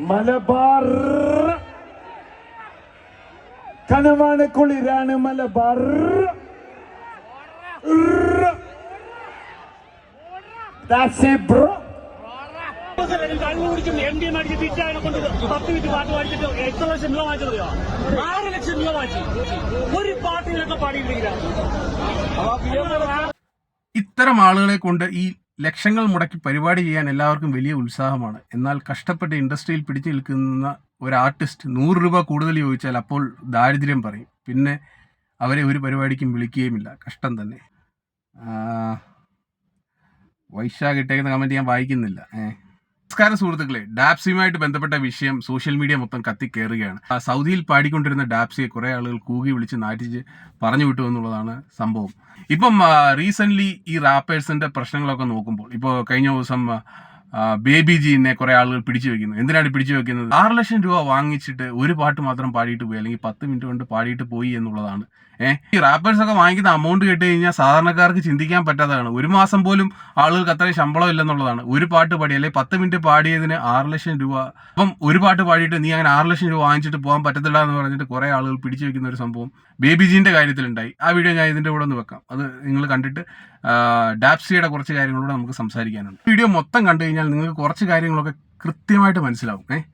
മലബാർ. കനവാണ് കുളിരാണ് മലബാർ. എത്ര ലക്ഷം രൂപ ലക്ഷം രൂപ ഒരു പാട്ടിലൊക്കെ ഇത്തരം ആളുകളെ കൊണ്ട് ഈ ലക്ഷങ്ങൾ മുടക്കി പരിപാടി ചെയ്യാൻ എല്ലാവർക്കും വലിയ ഉത്സാഹമാണ്. എന്നാൽ കഷ്ടപ്പെട്ട് ഇൻഡസ്ട്രിയിൽ പിടിച്ചു നിൽക്കുന്ന ഒരു ആർട്ടിസ്റ്റ് നൂറ് രൂപ കൂടുതൽ ചോദിച്ചാൽ അപ്പോൾ ദാരിദ്ര്യം പറയും. പിന്നെ അവരെ ഒരു പരിപാടിക്കും വിളിക്കുകയുമില്ല. കഷ്ടം തന്നെ. വൈശാഖ് ഇട്ടേക്കുന്ന കമന്റ് ഞാൻ വായിക്കുന്നില്ല. ഏ. നമസ്കാരം സുഹൃത്തുക്കളെ ഡാപ്സിയുമായിട്ട് ബന്ധപ്പെട്ട വിഷയം സോഷ്യൽ മീഡിയ മൊത്തം കത്തിക്കേറുകയാണ് സൗദിയിൽ പാടിക്കൊണ്ടിരുന്ന ഡാപ്സിയെ കുറെ ആളുകൾ കൂകി വിളിച്ച് നാറ്റിച്ച് പറഞ്ഞു വിട്ടു എന്നുള്ളതാണ് സംഭവം. ഇപ്പം റീസെന്റ് ഈ റാപ്പേഴ്സിന്റെ പ്രശ്നങ്ങളൊക്കെ നോക്കുമ്പോൾ ഇപ്പോൾ കഴിഞ്ഞ ദിവസം ബേബി ജീനെ കുറെ ആളുകൾ പിടിച്ചു വെക്കുന്നു. എന്തിനാണ് പിടിച്ചു വെക്കുന്നത്? ആറ് ലക്ഷം രൂപ വാങ്ങിച്ചിട്ട് ഒരു പാട്ട് മാത്രം പാടിയിട്ട് പോയി അല്ലെങ്കിൽ പത്ത് മിനിറ്റ് കൊണ്ട് പാടിയിട്ട് പോയി എന്നുള്ളതാണ് ഏഹ് ഈ റാപ്പേഴ്സ് ഒക്കെ വാങ്ങിക്കുന്ന അമൗണ്ട് കേട്ട് കഴിഞ്ഞാൽ സാധാരണക്കാർക്ക് ചിന്തിക്കാൻ പറ്റാത്തതാണ്. ഒരു മാസം പോലും ആളുകൾക്ക് അത്രയും ശമ്പളം ഇല്ലെന്നുള്ളതാണ്. ഒരു പാട്ട് പാടി അല്ലെങ്കിൽ പത്ത് മിനിറ്റ് പാടിയതിന് ആറ് ലക്ഷം രൂപ. അപ്പം ഒരു പാട്ട് പാടിയിട്ട് നീ അങ്ങനെ ആറ് ലക്ഷം രൂപ വാങ്ങിച്ചിട്ട് പോകാൻ പറ്റത്തില്ല എന്ന് പറഞ്ഞിട്ട് കുറെ ആളുകൾ പിടിച്ചു വെക്കുന്ന ഒരു സംഭവം ബേബി ജീന്റെ കാര്യത്തിലുണ്ടായി. ആ വീഡിയോ ഞാൻ ഇതിന്റെ കൂടെ ഒന്ന് വെക്കാം. അത് നിങ്ങൾ കണ്ടിട്ട് ഡാപ്സിയുടെ കുറച്ച് കാര്യങ്ങളൂടെ നമുക്ക് സംസാരിക്കാനുണ്ട്. വീഡിയോ മൊത്തം കണ്ടു കഴിഞ്ഞാൽ നിങ്ങൾക്ക് കുറച്ച് കാര്യങ്ങളൊക്കെ കൃത്യമായിട്ട് മനസ്സിലാവും. ഏഹ്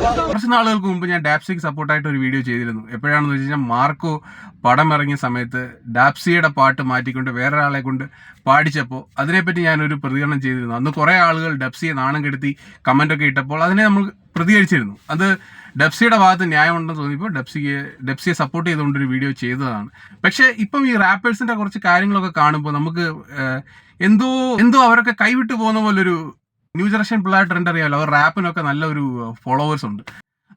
കുറച്ച് നാളുകൾക്ക് മുമ്പ് ഞാൻ ഡാപ്സിക്ക് സപ്പോർട്ടായിട്ട് ഒരു വീഡിയോ ചെയ്തിരുന്നു. എപ്പോഴാണെന്ന് വെച്ച് കഴിഞ്ഞാൽ മാർക്കോ പടം ഇറങ്ങിയ സമയത്ത് ഡാപ്സിയുടെ പാട്ട് മാറ്റിക്കൊണ്ട് വേറൊരാളെ കൊണ്ട് പാടിച്ചപ്പോൾ അതിനെപ്പറ്റി ഞാനൊരു പ്രതികരണം ചെയ്തിരുന്നു. അന്ന് കുറേ ആളുകൾ ഡബ്സിയെ നാണം കെടുത്തി കമന്റൊക്കെ ഇട്ടപ്പോൾ അതിനെ നമ്മൾ പ്രതികരിച്ചിരുന്നു. അത് ഡബ്സിയുടെ ഭാഗത്ത് ന്യായമുണ്ടെന്ന് തോന്നിയപ്പോൾ ഡബ്സിയെ ഡബ്സിയെ സപ്പോർട്ട് ചെയ്തുകൊണ്ടൊരു വീഡിയോ ചെയ്തതാണ്. പക്ഷേ ഇപ്പം ഈ റാപ്പേഴ്സിന്റെ കുറച്ച് കാര്യങ്ങളൊക്കെ കാണുമ്പോൾ നമുക്ക് എന്തോ എന്തോ അവരൊക്കെ കൈവിട്ട് പോകുന്ന പോലൊരു ന്യൂ ജനറേഷൻ പിള്ളേർ ട്രെൻഡ് അറിയാമല്ലോ അവർ റാപ്പിനൊക്കെ നല്ലൊരു ഫോളോവേഴ്സ് ഉണ്ട്.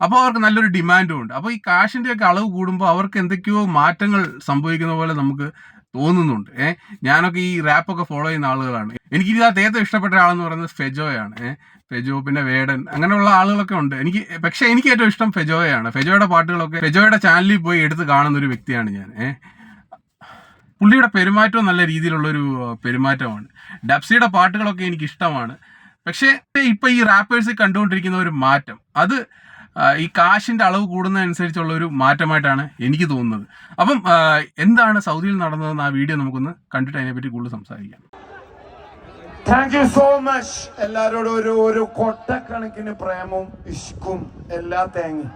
അപ്പോൾ അവർക്ക് നല്ലൊരു ഡിമാൻഡും ഉണ്ട്. അപ്പോൾ ഈ കാശിന്റെയൊക്കെ അളവ് കൂടുമ്പോൾ അവർക്ക് എന്തൊക്കെയോ മാറ്റങ്ങൾ സംഭവിക്കുന്ന പോലെ നമുക്ക് തോന്നുന്നുണ്ട്. ഞാനൊക്കെ ഈ റാപ്പൊക്കെ ഫോളോ ചെയ്യുന്ന ആളുകളാണ്. എനിക്ക് ഇതിനകത്ത് ഏറ്റവും ഇഷ്ടപ്പെട്ട ആളെന്ന് പറയുന്നത് ഫെജോയാണ്. ഏഹ് ഫെജോ പിന്നെ വേടൻ അങ്ങനെയുള്ള ആളുകളൊക്കെ ഉണ്ട്. എനിക്ക് പക്ഷേ എനിക്ക് ഏറ്റവും ഇഷ്ടം ഫെജോയാണ്. ഫെജോയുടെ പാട്ടുകളൊക്കെ ഫെജോയുടെ ചാനലിൽ പോയി എടുത്ത് കാണുന്ന ഒരു വ്യക്തിയാണ് ഞാൻ. ഏഹ് പുള്ളിയുടെ പെരുമാറ്റവും നല്ല രീതിയിലുള്ളൊരു പെരുമാറ്റമാണ്. ഡബ്സിയുടെ പാട്ടുകളൊക്കെ എനിക്ക് ഇഷ്ടമാണ് പക്ഷേ ഇപ്പൊ ഈ റാപ്പേഴ്സ് കണ്ടുകൊണ്ടിരിക്കുന്ന ഒരു മാറ്റം. അത് ഈ കാശിന്റെ അളവ് കൂടുന്നതനുസരിച്ചുള്ള ഒരു മാറ്റമായിട്ടാണ് എനിക്ക് തോന്നുന്നത്. അപ്പം എന്താണ് സൗദിയിൽ നടന്നതെന്ന് ആ വീഡിയോ നമുക്കൊന്ന് കണ്ടിട്ട് അതിനെപ്പറ്റി കൂടുതൽ സംസാരിക്കാം. താങ്ക് യു സോ മച്ച് എല്ലാരോടും ഒരു ഒരു കൊട്ടക്കണക്കിന് പ്രേമവും ഇഷ്കും എല്ലാ തേങ്ങി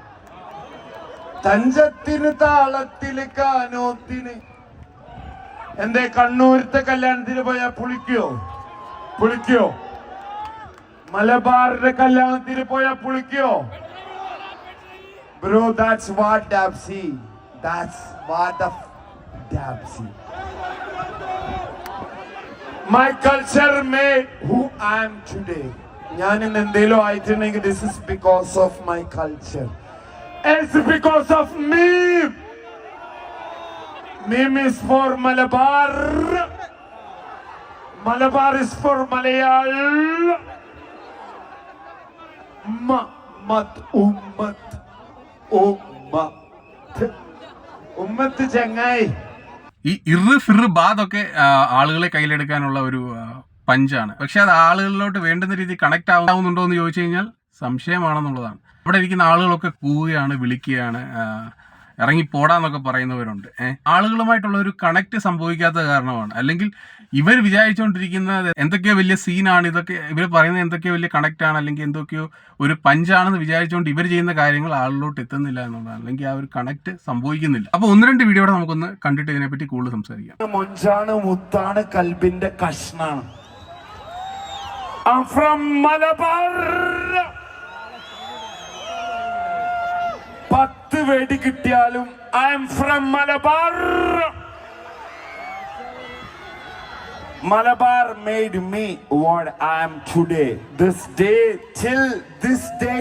തഞ്ചത്തിന് താളത്തിൽ കാനോത്തിന്. എന്തേ കണ്ണൂരത്തെ കല്യാണത്തിന് പോയാ പുളിക്കോ? പുളിക്കോ? മലബാറിന്റെ കല്യാണത്തിന് പോയാ പുളിക്കോ bro that's what Dabzee that's what the Dabzee my culture made who I am today. ഞാൻ ഇന്ന് എന്തെങ്കിലും ആയിട്ടുണ്ടെങ്കിൽ this is because of my culture it's because of meme meme is for Malabar Malabar is for Malayali മ മത് ഉമ്മത്ത് ഉമ്മത്ത്. ഉമ്മത്ത് ചങ്ങായി. ഈ ഇറ് ഫിറ് ബാദൊക്കെ ആളുകളെ കയ്യിലെടുക്കാനുള്ള ഒരു പഞ്ചാണ്. പക്ഷെ അത് ആളുകളിലോട്ട് വേണ്ടുന്ന രീതിയിൽ കണക്ട് ആവുന്നുണ്ടോ എന്ന് ചോദിച്ചു കഴിഞ്ഞാൽ സംശയമാണെന്നുള്ളതാണ്. അവിടെ ഇരിക്കുന്ന ആളുകളൊക്കെ കൂവുകയാണ് വിളിക്കുകയാണ് ഇറങ്ങി പോടാന്നൊക്കെ പറയുന്നവരുണ്ട്. ആളുകളുമായിട്ടുള്ള ഒരു കണക്ട് സംഭവിക്കാത്ത കാരണമാണ്. അല്ലെങ്കിൽ ഇവർ വിചാരിച്ചുകൊണ്ടിരിക്കുന്നത് എന്തൊക്കെയോ വലിയ സീനാണ് ഇതൊക്കെ ഇവർ പറയുന്നത് എന്തൊക്കെയോ വലിയ കണക്ട് ആണ്. അല്ലെങ്കിൽ എന്തൊക്കെയോ ഒരു പഞ്ചാണെന്ന് വിചാരിച്ചുകൊണ്ട് ഇവർ ചെയ്യുന്ന കാര്യങ്ങൾ ആളിലോട്ട് എത്തുന്നില്ല എന്നുള്ളതാണ്. അല്ലെങ്കിൽ ആ ഒരു കണക്ട് സംഭവിക്കുന്നില്ല. അപ്പൊ ഒന്ന് രണ്ട് വീഡിയോടെ നമുക്കൊന്ന് കണ്ടിട്ട് ഇതിനെപ്പറ്റി കൂടുതൽ സംസാരിക്കാം. മൊഞ്ചാണ് മുത്താണ് കൽബിന്റെ കഷ്ണാണ്. from മലബാർ. പത്ത് വെടി കിട്ടിയാലും I am from Malabar. Malabar made me what I am today this day till this day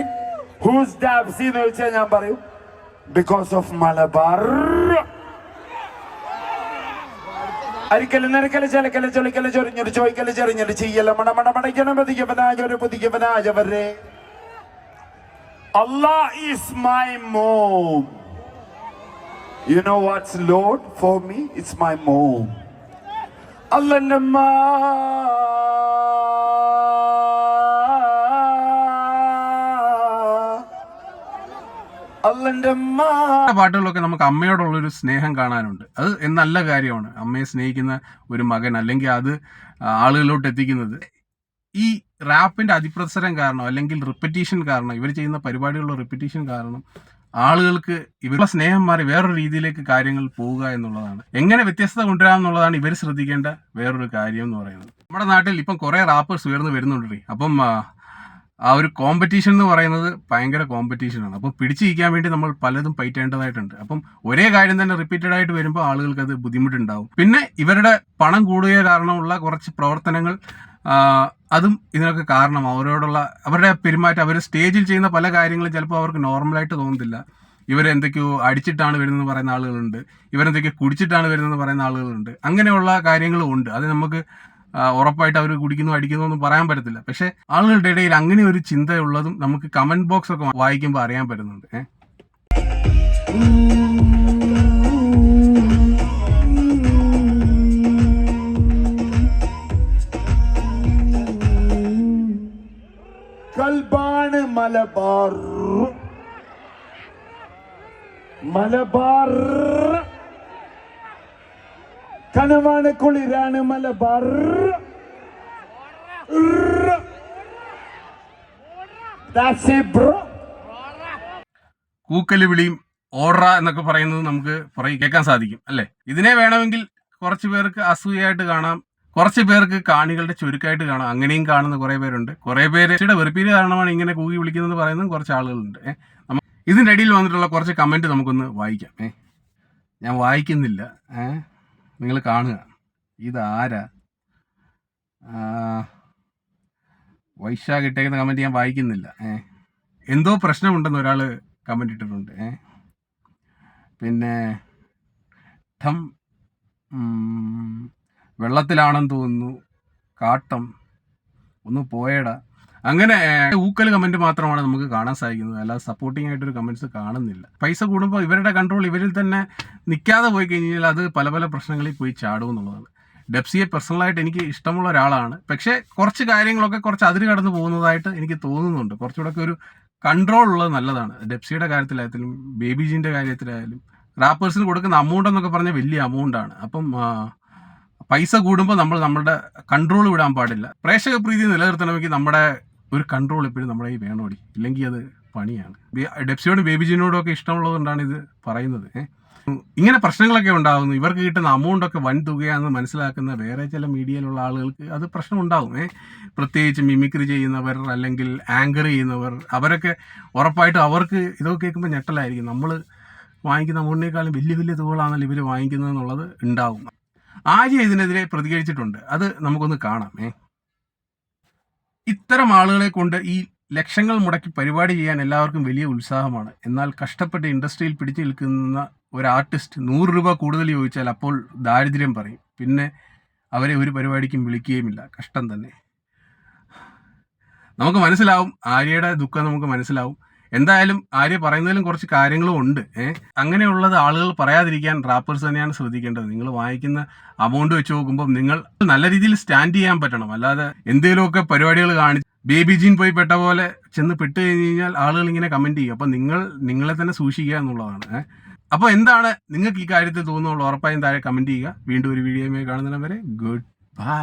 who's Dabzee എന്ന് ചോദിച്ചാൽ ഞാൻ പറയും ബിക്കോസ് ഓഫ് മലബാർ അരിക്കല് നിരക്കല് ചിലക്കല് ചൊളിക്കല് ചൊരിഞ്ഞൊരു ചോയ്ക്കല് ചെറിഞ്ഞൊരു ചെയ്യല മണ മണ മടയ്ക്കണ പതിക്കവനാജൊരു പുതിക്കവനാജവരെ Allah is my mom. You know what's Lord for me? It's my mom. അല്ലന്റെ പാട്ടുകളൊക്കെ നമുക്ക് അമ്മയോടുള്ള ഒരു സ്നേഹം കാണാനുണ്ട്. അത് നല്ല കാര്യമാണ്. അമ്മയെ സ്നേഹിക്കുന്ന ഒരു മകൻ അല്ലെങ്കിൽ അത് ആളുകളിലോട്ട് എത്തിക്കുന്നത്. ഈ റാപ്പിന്റെ അതിപ്രസരം കാരണം അല്ലെങ്കിൽ റിപ്പറ്റീഷൻ കാരണം ഇവർ ചെയ്യുന്ന പരിപാടികളുടെ റിപ്പറ്റീഷൻ കാരണം ആളുകൾക്ക് ഇവരുടെ സ്നേഹം മാറി വേറൊരു രീതിയിലേക്ക് കാര്യങ്ങൾ പോവുക എന്നുള്ളതാണ്. എങ്ങനെ വ്യത്യസ്തത കൊണ്ടുവരാം എന്നുള്ളതാണ് ഇവർ ശ്രദ്ധിക്കേണ്ട വേറൊരു കാര്യം എന്ന് പറയുന്നത്. നമ്മുടെ നാട്ടിൽ ഇപ്പം കുറെ റാപ്പേഴ്സ് ഉയർന്നു വരുന്നുണ്ട് അപ്പം ആ, ഒരു കോമ്പറ്റീഷൻ എന്ന് പറയുന്നത് ഭയങ്കര കോമ്പറ്റീഷനാണ് അപ്പോൾ പിടിച്ചിരിക്കാൻ വേണ്ടി നമ്മൾ പലതും പയറ്റേണ്ടതായിട്ടുണ്ട് അപ്പം ഒരേ കാര്യം തന്നെ റിപ്പീറ്റഡ് ആയിട്ട് വരുമ്പോൾ ആളുകൾക്ക് അത് ബുദ്ധിമുട്ടുണ്ടാവും. പിന്നെ ഇവരുടെ പണം കൂടുക കാരണമുള്ള കുറച്ച് പ്രവർത്തനങ്ങൾ അതും ഇതിനൊക്കെ കാരണം അവരോടുള്ള അവരുടെ പെരുമാറ്റം അവർ സ്റ്റേജിൽ ചെയ്യുന്ന പല കാര്യങ്ങളും ചിലപ്പോൾ അവർക്ക് നോർമലായിട്ട് തോന്നുന്നില്ല ഇവരെന്തൊക്കെയോ അടിച്ചിട്ടാണ് വരുന്നതെന്ന് പറയുന്ന ആളുകളുണ്ട്. ഇവരെന്തൊക്കെയോ കുടിച്ചിട്ടാണ് വരുന്നതെന്ന് പറയുന്ന ആളുകളുണ്ട്. അങ്ങനെയുള്ള കാര്യങ്ങളും ഉണ്ട്. അത് നമുക്ക് ഉറപ്പായിട്ട് അവർ കുടിക്കുന്നു അടിക്കുന്നു ഒന്നും പറയാൻ പറ്റത്തില്ല. പക്ഷെ ആളുകളുടെ ഇടയിൽ അങ്ങനെ ഒരു ചിന്തയുള്ളതും നമുക്ക് കമന്റ് ബോക്സ് ഒക്കെ വായിക്കുമ്പോൾ അറിയാൻ പറ്റുന്നുണ്ട്. ഏഹ് കൽബാണ് മലബാർ. മലബാർ. കനവാണ് കുളിരാണ് മലബാർ. കൂക്കൽ വിളിയും ഓർറ എന്നൊക്കെ പറയുന്നത് നമുക്ക് കേൾക്കാൻ സാധിക്കും അല്ലെ? ഇതിനെ വേണമെങ്കിൽ കുറച്ചു പേർക്ക് അസൂയായിട്ട് കാണാം. കുറച്ച് പേർക്ക് കാണികളുടെ ചുരുക്കമായിട്ട് കാണാം. അങ്ങനെയും കാണുന്ന കുറെ പേരുണ്ട്. കുറെ പേര് ഇച്ചിരി വെറുപ്പീര് കാരണമാണ് ഇങ്ങനെ കൂകി വിളിക്കുന്നത് പറയുന്നതും കുറച്ച് ആളുകളുണ്ട്. ഇതിന്റെ ഇടയിൽ വന്നിട്ടുള്ള കുറച്ച് കമന്റ് നമുക്കൊന്ന് വായിക്കാം. ഏഹ് ഞാൻ വായിക്കുന്നില്ല. നിങ്ങൾ കാണുക. ഇതാരാ വൈശാഖ് ഇട്ടേക്കുന്ന കമന്റ് ഞാൻ വായിക്കുന്നില്ല. ഏഹ് എന്തോ പ്രശ്നമുണ്ടെന്ന് ഒരാൾ കമന്റ് ഇട്ടിട്ടുണ്ട്. ഏ പിന്നെ ഠം വെള്ളത്തിലാണെന്ന് തോന്നുന്നു. കാട്ടം. ഒന്ന് പോയട. അങ്ങനെ ഊക്കൽ കമന്റ് മാത്രമാണ് നമുക്ക് കാണാൻ സാധിക്കുന്നത്. അല്ലാതെ സപ്പോർട്ടിംഗ് ആയിട്ടൊരു കമന്റ്സ് കാണുന്നില്ല. പൈസ കൂടുമ്പോൾ ഇവരുടെ കൺട്രോൾ ഇവരിൽ തന്നെ നിൽക്കാതെ പോയി കഴിഞ്ഞാൽ അത് പല പല പ്രശ്നങ്ങളിൽ പോയി ചാടും എന്നുള്ളതാണ്. ഡെപ്സിയെ പേഴ്സണലായിട്ട് എനിക്ക് ഇഷ്ടമുള്ള ഒരാളാണ്. പക്ഷേ കുറച്ച് കാര്യങ്ങളൊക്കെ കുറച്ച് അതിര് കടന്നു പോകുന്നതായിട്ട് എനിക്ക് തോന്നുന്നുണ്ട്. കുറച്ചുകൂടെ ഒരു കൺട്രോൾ ഉള്ളത് നല്ലതാണ്. ഡെപ്സിയുടെ കാര്യത്തിലായാലും ബേബി ജീന്റെ കാര്യത്തിലായാലും റാപ്പേഴ്സിന് കൊടുക്കുന്ന അമൗണ്ട് എന്നൊക്കെ പറഞ്ഞാൽ വലിയ അമൗണ്ടാണ് അപ്പം പൈസ കൂടുമ്പോൾ നമ്മൾ നമ്മുടെ കൺട്രോൾ വിടാൻ പാടില്ല. പ്രേക്ഷക പ്രീതി നിലനിർത്തണമെങ്കിൽ നമ്മുടെ ഒരു കൺട്രോൾ എപ്പോഴും നമ്മുടെ ഈ വേണോടി ഇല്ലെങ്കിൽ അത് പണിയാണ്. ഡെപ്സിയോടും ബേബിജിനോടും ഒക്കെ ഇഷ്ടമുള്ളതുകൊണ്ടാണ് ഇത് പറയുന്നത്. ഇങ്ങനെ പ്രശ്നങ്ങളൊക്കെ ഉണ്ടാകുന്നു ഇവർക്ക് കിട്ടുന്ന അമൗണ്ട് ഒക്കെ വൻ തുകയാണെന്ന് മനസ്സിലാക്കുന്ന വേറെ ചില മീഡിയയിലുള്ള ആളുകൾക്ക് അത് പ്രശ്നം ഉണ്ടാകും പ്രത്യേകിച്ച് മിമിക്രി ചെയ്യുന്നവർ അല്ലെങ്കിൽ ആങ്കർ ചെയ്യുന്നവർ അവരൊക്കെ ഉറപ്പായിട്ടും അവർക്ക് ഇതൊക്കെ കേൾക്കുമ്പോൾ ഞെട്ടലായിരിക്കും. നമ്മൾ വാങ്ങിക്കുന്ന അമൗണ്ടിനേക്കാളും വലിയ വലിയ തുകകളാണല്ലോ ഇവർ വാങ്ങിക്കുന്നത് എന്നുള്ളത് ഉണ്ടാവും. ആര്യ ഇതിനെതിരെ പ്രതികരിച്ചിട്ടുണ്ട്. അത് നമുക്കൊന്ന് കാണാം ഏ. ഇത്തരം ആളുകളെ കൊണ്ട് ഈ ലക്ഷങ്ങൾ മുടക്കി പരിപാടി ചെയ്യാൻ എല്ലാവർക്കും വലിയ ഉത്സാഹമാണ്. എന്നാൽ കഷ്ടപ്പെട്ട് ഇൻഡസ്ട്രിയിൽ പിടിച്ചു നിൽക്കുന്ന ഒരു ആർട്ടിസ്റ്റ് നൂറ് രൂപ കൂടുതൽ ചോദിച്ചാൽ അപ്പോൾ ദാരിദ്ര്യം പറയും. പിന്നെ അവരെ ഒരു പരിപാടിക്കും വിളിക്കുകയുമില്ല. കഷ്ടം തന്നെ. നമുക്ക് മനസ്സിലാവും. ആര്യയുടെ ദുഃഖം നമുക്ക് മനസ്സിലാവും. എന്തായാലും ആര്യ പറയുന്നതിലും കുറച്ച് കാര്യങ്ങളും ഉണ്ട് ഏഹ് അങ്ങനെയുള്ളത് ആളുകൾ പറയാതിരിക്കാൻ റാപ്പേഴ്സ് തന്നെയാണ് ശ്രദ്ധിക്കേണ്ടത്. നിങ്ങൾ വാങ്ങിക്കുന്ന അമൗണ്ട് വെച്ച് നോക്കുമ്പോൾ നിങ്ങൾ നല്ല രീതിയിൽ സ്റ്റാൻഡ് ചെയ്യാൻ പറ്റണം. അല്ലാതെ എന്തെങ്കിലുമൊക്കെ പരിപാടികൾ കാണിച്ച് ബേബി ജീൻ പോയി പെട്ട പോലെ ചെന്ന് പെട്ട് കഴിഞ്ഞ് കഴിഞ്ഞാൽ ആളുകൾ ഇങ്ങനെ കമന്റ് ചെയ്യും. അപ്പൊ നിങ്ങൾ നിങ്ങളെ തന്നെ സൂക്ഷിക്കുക എന്നുള്ളതാണ് അപ്പോൾ എന്താണ് നിങ്ങൾക്ക് ഈ കാര്യത്തിൽ തോന്നുന്നുള്ളൂ ഉറപ്പായും താഴെ കമന്റ് ചെയ്യുക. വീണ്ടും ഒരു വീഡിയോയുമായി വരെ ഗുഡ് ബൈ